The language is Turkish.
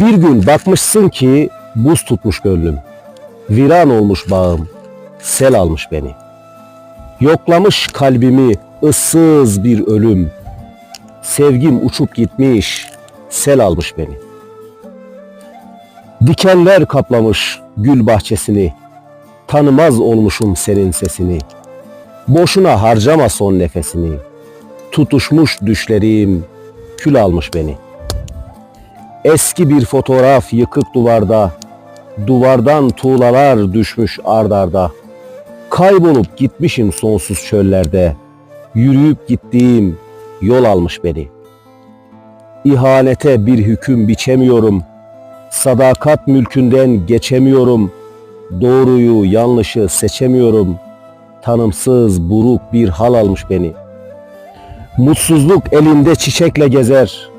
Bir gün bakmışsın ki buz tutmuş gönlüm. Viran olmuş bağım, sel almış beni. Yoklamış kalbimi ıssız bir ölüm. Sevgim uçup gitmiş, sel almış beni. Dikenler kaplamış gül bahçesini. Tanımaz olmuşum senin sesini. Boşuna harcama son nefesini. Tutuşmuş düşlerim, kül almış beni. Eski bir fotoğraf yıkık duvarda, duvardan tuğlalar düşmüş ardarda. Kaybolup gitmişim sonsuz çöllerde, yürüyüp gittiğim yol almış beni. İhanete bir hüküm biçemiyorum, sadakat mülkünden geçemiyorum, doğruyu yanlışı seçemiyorum, tanımsız buruk bir hal almış beni. Mutsuzluk elinde çiçekle gezer,